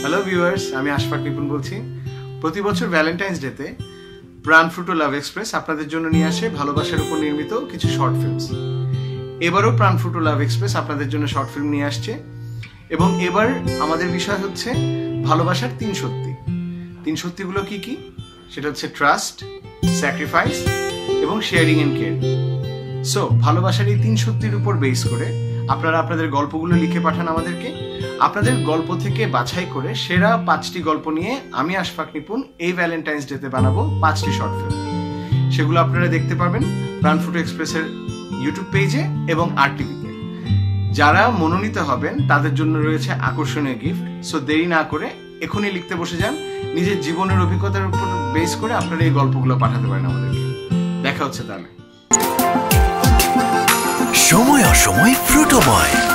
Hello viewers আমি আশফাক নিপুন বলছি। প্রতি বছর ভ্যালেন্টাইন্স ডেতে প্রাণ ফ্রুটো লাভ এক্সপ্রেস আপনাদের জন্য নিয়ে আসে ভালোবাসার উপর নির্মিত কিছু শর্ট ফিল্মস এবারও প্রাণ ফ্রুটো লাভ এক্সপ্রেস আপনাদের জন্য শর্ট ফিল্ম নিয়ে আসছে। এবং এবার আমাদের বিষয় হচ্ছে ভালোবাসার তিন সত্যি। তিন সত্যিগুলো কি কি? সেটা হচ্ছে ট্রাস্ট স্যাক্রিফাইস এবং শেয়ারিং এন্ড কেয়ার সো ভালোবাসার এই তিন সত্যির উপর বেস করে আপনারা আপনাদের গল্পগুলো লিখে পাঠান আমাদেরকে। আপনাদের গল্প থেকে বাছাই করে সেরা পাঁচটি গল্প নিয়ে আমি আশফাক নিপুণ এই ভ্যালেন্টাইন্স ডেতে বানাবো পাঁচটি শর্ট ফিল্ম সেগুলো আপনারা দেখতে পাবেন প্রাণ ফুটো এক্সপ্রেসের ইউটিউব পেজে এবং আর টিভিতে যারা মনোনীত হবেন, তাদের জন্য রয়েছে আকর্ষণীয় গিফট সো দেরি না করে এখনই লিখতে বসে যান। নিজের জীবনের অভিজ্ঞতার উপর বেস করে আপনারা এই গল্পগুলো পাঠাতে পারেন আমাদেরকে। দেখা হচ্ছে তাহলে। সময় অসময় ফ্রুটোময়